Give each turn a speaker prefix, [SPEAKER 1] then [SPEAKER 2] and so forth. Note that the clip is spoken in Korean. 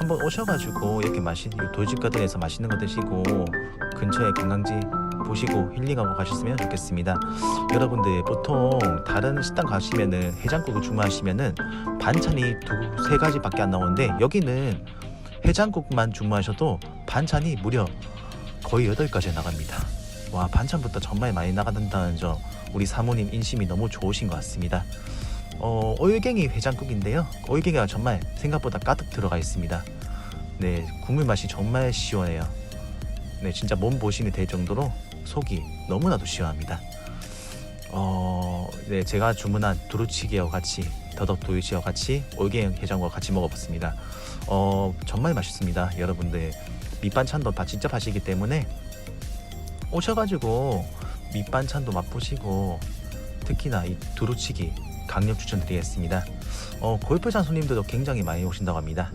[SPEAKER 1] 한번 오셔가지고 이렇게 마시 돌집 가든에서 맛있는 거 드시고 근처에 관광지 보시고 힐링하고 가셨으면 좋겠습니다. 여러분들 보통 다른 식당 가시면은 해장국을 주문하시면은 반찬이 두 세 가지밖에 안 나오는데 여기는 해장국만 주문하셔도 반찬이 무려 거의 여덟 가지 나갑니다. 와 반찬부터 정말 많이 나간다는 점 우리 사모님 인심이 너무 좋으신 것 같습니다. 어, 올갱이 해장국인데요. 올갱이가 정말 생각보다 가득 들어가 있습니다. 네, 국물 맛이 정말 시원해요. 네, 진짜 몸 보신이 될 정도로 속이 너무나도 시원합니다. 어, 네, 제가 주문한 두루치기와 같이 더덕 도유치와 같이 올갱이 해장국과 같이 먹어봤습니다. 어, 정말 맛있습니다. 여러분들 밑반찬도 다 진짜 맛이기 때문에 오셔가지고 밑반찬도 맛보시고 특히나 이 두루치기 강력 추천드리겠습니다. 어, 골프장 손님들도 굉장히 많이 오신다고 합니다.